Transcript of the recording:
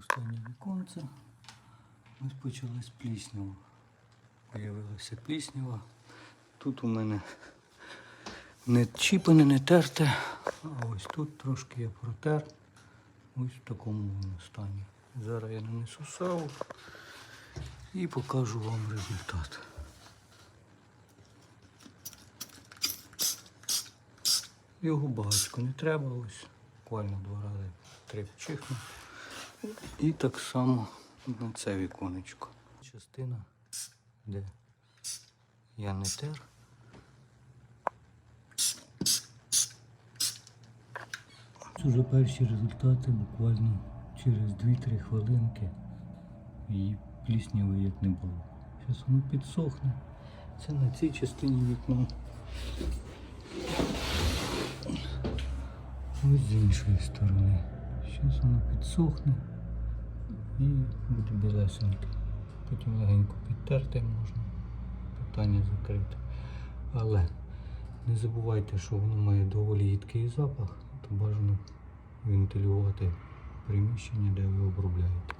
останнє віконце. Ось почалась пліснява. Появилася пліснява. Тут у мене не чіпане, не терте, а ось тут трошки я протер. Ось в такому стані. Зараз я нанесу саву і покажу вам результат. Його багатько не треба, ось буквально два рази три чихну. І так само на це віконечко. Частина, де я не тер. Це вже перші результати буквально через 2-3 хвилинки і плісняви як не було. Зараз воно підсохне. Це на цій частині вікна. Ось з іншої сторони. Зараз воно підсохне і буде білесеньке. Потім легенько підтерти можна. Питання закрите. Але не забувайте, що воно має доволі їдкий запах, то бажано вентилювати приміщення, де ви обробляєте.